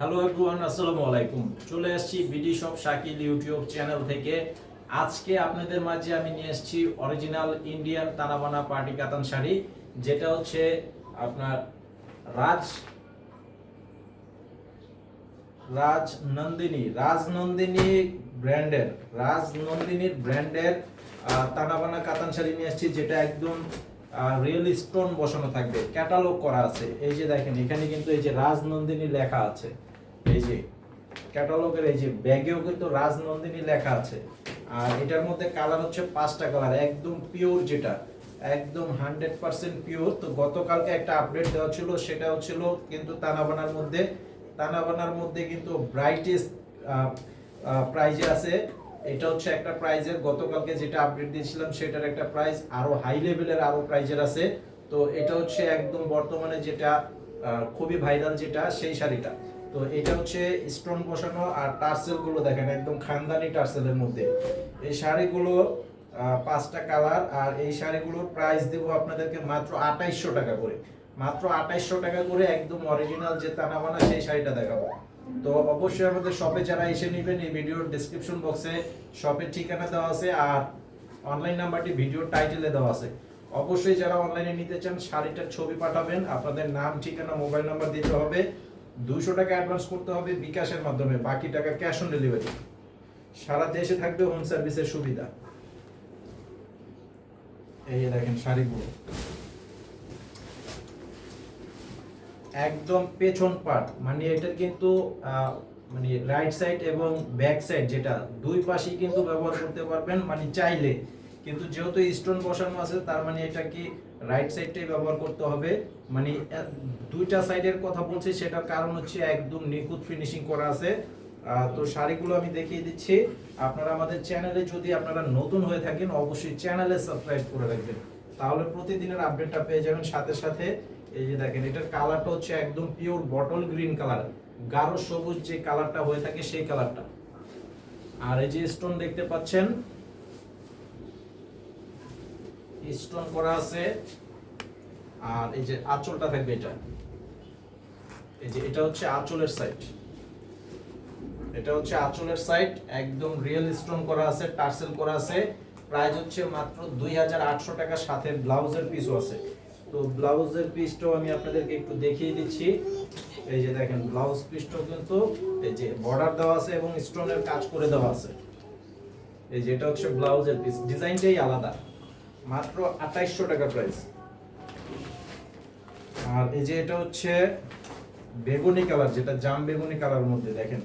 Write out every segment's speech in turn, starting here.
Hello everyone আসসালামু আলাইকুম। চলে আসছি BD shop Shakil YouTube channel থেকে। আজকে আপনাদের মাঝে আমি নিয়ে এসেছি অরিজিনাল ইন্ডিয়ান তানাবানা পার্টি কাতান শাড়ি, যেটা হচ্ছে আপনার রাজ রাজ নন্দিনী রাজ নন্দিনী ব্র্যান্ডের রাজ নন্দিনীর ব্র্যান্ডের তানাবানা কাতান শাড়ি নিয়ে এসেছি, যেটা একদম রিয়েল স্টোন বসানো থাকবে ক্যাটালগ করা আছে। এই যে দেখেন, এখানে কিন্তু এই যে রাজ নন্দিনী লেখা আছে। এই যে ক্যাটালগের এই যে ব্যাগেও কিন্তু রাজ নন্দিনী লেখা আছে। আর এটার মধ্যে কালার হচ্ছে পাঁচটা কালার একদম পিওর যেটা, একদম হান্ড্রেড পার্সেন্ট পিওর তো গতকালকে একটা আপডেট দেওয়া ছিল সেটা হচ্ছিল কিন্তু তানাবানার মধ্যে তানাবানার মধ্যে কিন্তু ব্রাইটেস্ট প্রাইজে আছে এটা হচ্ছে একটা প্রাইজের গতকালকে যেটা আপডেট দিয়েছিলাম সেটার একটা প্রাইস আরও হাই লেভেলের আরও প্রাইজের আছে। তো এটা হচ্ছে একদম বর্তমানে যেটা খুবই ভাইরাল যেটা, সেই শাড়িটা। তো এটা হচ্ছে স্টোন বসানো আর টার্সেলগুলো দেখেন, একদম খানদানি টার্সেলের মধ্যে। এই শাড়িগুলো পাঁচটা কালার আর এই শাড়িগুলোর প্রাইস দেবো আপনাদেরকে মাত্র আঠাইশশো টাকা করে। মাত্র আঠাইশশো টাকা করে একদম অরিজিনাল যে তানাবানা, সেই শাড়িটা দেখাবো। তো অবশ্যই আমাদের শপে যারা এসে নেবেন, এই ভিডিওর ডেসক্রিপশন বক্সে শপের ঠিকানা দেওয়া আছে আর অনলাইন নাম্বারটি ভিডিওর টাইটেলে দেওয়া আছে। অবশ্যই যারা অনলাইনে নিতে চান, শাড়িটার ছবি পাঠাবেন, আপনাদের নাম, ঠিকানা মোবাইল নাম্বার দিতে হবে। দুশো টাকা অ্যাডভান্স করতে হবে বিকাশের মাধ্যমে, বাকি টাকা ক্যাশ অন ডেলিভারি সারা দেশে থাকবে হোম সার্ভিসের সুবিধা। এই দেখেন শাড়িগুলো। একদম পেছন পার্ট মানে এটার কিন্তু মানে রাইট সাইড এবং ব্যাক সাইড যেটা, দুই পাশেই কিন্তু ব্যবহার করতে পারবেন মানে চাইলে। কিন্তু যেহেতু স্টোন বসানো আছে, তার মানে এটা কি রাইট সাইডটাই ব্যবহার করতে হবে। মানে দুইটা সাইডের কথা বলছি, সেটার কারণ হচ্ছে একদম নিখুঁত ফিনিশিং করা আছে। তো শাড়িগুলো আমি দেখিয়ে দিচ্ছি। আপনারা আমাদের চ্যানেলে যদি আপনারা নতুন হয়ে থাকেন, অবশ্যই চ্যানেলে সাবস্ক্রাইব করে রাখবেন। তাহলে প্রতিদিনের আপডেটটা পেয়ে যাবেন সাথে সাথে। এই যে দেখেন, এটার কালারটা হচ্ছে একদম পিওর বটল গ্রিন কালার গাঢ় সবুজ যে কালারটা হয়ে থাকে সেই কালারটা আর এই যে স্টোন দেখতে পাচ্ছেন স্টোন করা আছে। আর এই যে আঁচলটা থাকবে এটা। এই যে এটা হচ্ছে আঁচলের সাইড এটা হচ্ছে আঁচলের সাইড একদম রিয়েল স্টোন করা আছে, টার্সেল করা আছে। প্রাইস হচ্ছে মাত্র দুই হাজার আটশো টাকা সাথে ব্লাউজের পিসও আছে। তো ব্লাউজের পিসটাও আমি আপনাদেরকে একটু দেখিয়ে দিচ্ছি। এই যে দেখেন, ব্লাউজ পিসটাও কিন্তু এই যে বর্ডার দেওয়া আছে এবং স্টোনের কাজ করে দেওয়া আছে। এই যে এটা হচ্ছে ব্লাউজের পিস ডিজাইনটাই আলাদা। মাত্র আঠাইশশো টাকা প্রাইস আর এই যে এটা হচ্ছে বেগুনি কালার, যেটা জাম বেগুনি কালার মধ্যে, দেখেন,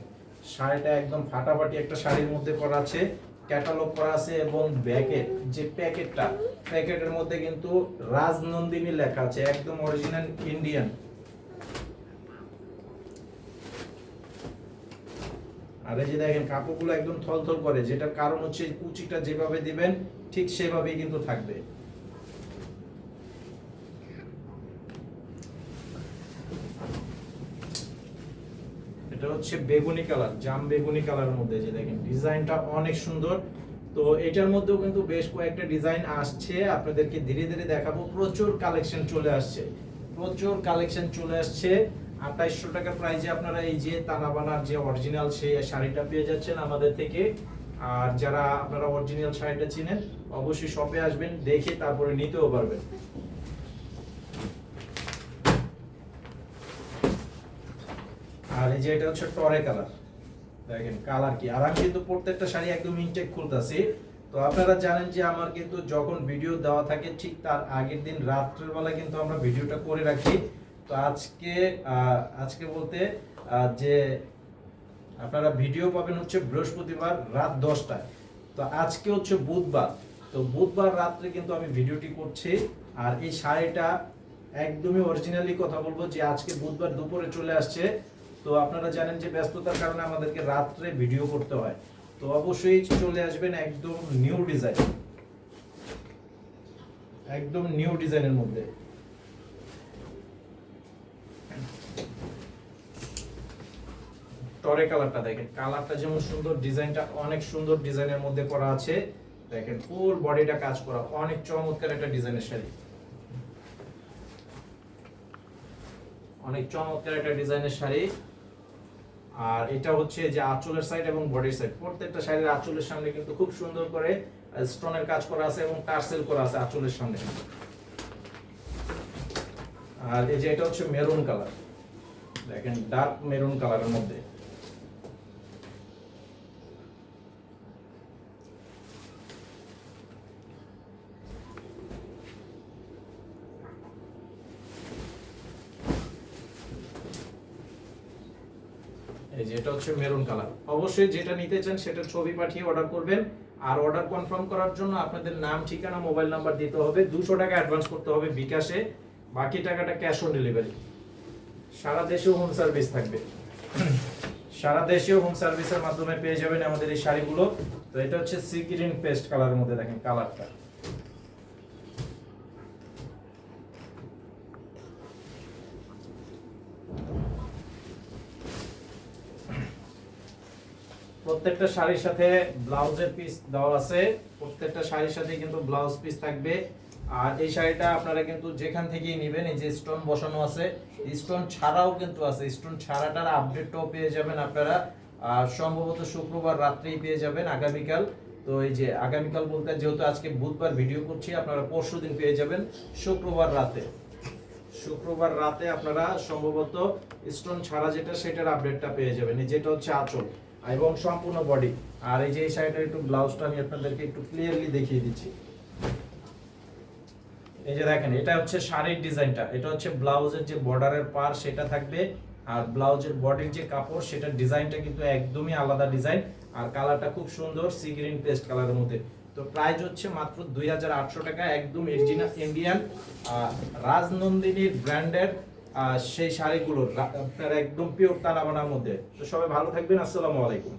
শাড়িটা একদম ফাটাফাটি একটা শাড়ির মধ্যে করা আছে। ক্যাটালগ করা আছে এবং ব্যাকেট যে প্যাকেটটা প্যাকেটের মধ্যে কিন্তু রাজনন্দিনী লেখা আছে, একদম অরিজিনাল ইন্ডিয়ান আর এই যে দেখেন, কাপড়গুলো একদম থলথল করে, যেটার কারণ হচ্ছে কুচিটা যেভাবে দিবেন, ঠিক সেভাবেই কিন্তু থাকবে। এটা হচ্ছে বেগুনি কালার, জাম বেগুনি কালারের মধ্যে যে দেখেন, ডিজাইনটা অনেক সুন্দর। তো এটার মধ্যেও কিন্তু বেশ কয়েকটা ডিজাইন আসছে, আপনাদেরকে ধীরে ধীরে দেখাবো। প্রচুর কালেকশন চলে আসছে, প্রচুর কালেকশন চলে আসছে। আঠাইশশো টাকা প্রাইজে আপনারা এই যে তানাবানার যে অরিজিনাল সেই শাড়িটা পেয়ে যাচ্ছেন আমাদের থেকে। আর যারা আপনারা অরিজিনাল শাড়িটা চিনেন, অবশ্যই শপে আসবেন, দেখে তারপরে নিতেও পারবেন আর এই যে এটা হচ্ছে টরে কালার। দেখেন, কালার কি? আর আমি কিন্তু প্রত্যেকটা শাড়ি একদম ইনটেক খুলতেছি। তো আপনারা জানেন যে আমার কিন্তু যখন ভিডিও দেওয়া থাকে, ঠিক তার আগের দিন রাত্রের বেলা কিন্তু আমরা ভিডিওটা করে রাখি। তো আজকে আজকে বলতে যে আপনারা ভিডিও পাবেন হচ্ছে বৃহস্পতিবার রাত দশটায়। তো আজকে হচ্ছে বুধবার। তো বুধবার রাত্রে কিন্তু আমি ভিডিওটি করছি। আর এই শাড়িটা একদমই অরিজিনালি কথা বলব যে আজকে বুধবার দুপুরে চলে আসছে। তো আপনারা জানেন যে ব্যস্ততার কারণে আমাদেরকে রাত্রে ভিডিও করতে হয়। তো অবশ্যই চলে আসবেন একদম নিউ ডিজাইন। একদম নিউ ডিজাইনের মধ্যে। টরে কালারটা দেখেন, কালারটা যেমন সুন্দর, ডিজাইনটা অনেক সুন্দর ডিজাইনের মধ্যে করা আছে। দেখেন ফুল বডিটা কাজ করা, অনেক চমৎকার একটা ডিজাইনের শাড়ি। অনেক চমৎকার একটা ডিজাইনের শাড়ি। আর এটা হচ্ছে যে আঁচলের সাইড এবং বডির সাইড প্রত্যেকটা শাড়ির আঁচলের সামনে কিন্তু খুব সুন্দর করে স্টোনের কাজ করা আছে এবং টার্সেল করা আছে আঁচলের সামনে। আর এই যে এটা হচ্ছে মেরুন কালার দেখেন ডার্ক মেরুন কালারের মধ্যে। এই হচ্ছে মেরুন কালার অবশ্যই যেটা নিতে চান সেটা ছবি পাঠিয়ে অর্ডার করবেন। আর অর্ডার কনফার্ম করার জন্য আপনাদের নাম, ঠিকানা মোবাইল নাম্বার দিতে হবে। দুশো টাকা অ্যাডভান্স করতে হবে বিকাশে। বাকি টাকাটা ক্যাশ অন ডেলিভারি সারা দেশেও হোম সার্ভিস থাকবে। সারা দেশেও হোম সার্ভিসের মাধ্যমে পেয়ে যাবেন আমাদের এই শাড়িগুলো। তো এটা হচ্ছে সি গ্রিন পেস্ট কালারের মধ্যে দেখেন কালারটা প্রত্যেকটা শাড়ির সাথে ব্লাউজের পিস দেওয়া আছে। প্রত্যেকটা শাড়ির সাথে কিন্তু ব্লাউজ পিস থাকবে। আর এই শাড়িটা আপনারা কিন্তু যেখান থেকেই নেবেন, এই যে স্টোন বসানো আছে স্টোন ছাড়াও কিন্তু আছে। স্টোন ছাড়াটার আপডেটটাও পেয়ে যাবেন আপনারা। আর সম্ভবত শুক্রবার রাত্রেই পেয়ে যাবেন আগামীকাল। তো এই যে আগামীকাল বলতে যেহেতু আজকে বুধবার ভিডিও করছি, আপনারা পরশু দিন পেয়ে যাবেন শুক্রবার রাতে। শুক্রবার রাতে আপনারা সম্ভবত স্টোন ছাড়া যেটা, সেটার আপডেটটা পেয়ে যাবেন। যেটা হচ্ছে আঁচল। এবং সম্পূর্ণ বডি আর এই যে এই সাইডের একটু ব্লাউজটা আমি আপনাদেরকে একটু ক্লিয়ারলি দেখিয়ে দিচ্ছি। এই যে দেখেন, এটা হচ্ছে শাড়ির ডিজাইনটা এটা হচ্ছে ব্লাউজের যে বর্ডারের পার সেটা থাকবে। আর ব্লাউজের বডির যে কাপড়, সেটার ডিজাইনটা কিন্তু একদমই আলাদা ডিজাইন আর কালারটা খুব সুন্দর সি গ্রিন পেস্ট কালারের মধ্যে। তো প্রাইস হচ্ছে মাত্র দুই হাজার আটশো টাকা, একদম এরিজিনাল ইন্ডিয়ান আর রাজনন্দিনীর ব্র্যান্ডের সেই শাড়িগুলোর আপনার একদম পিওর তানাবানার মধ্যে। তো সবাই ভালো থাকবেন আসসালামু আলাইকুম।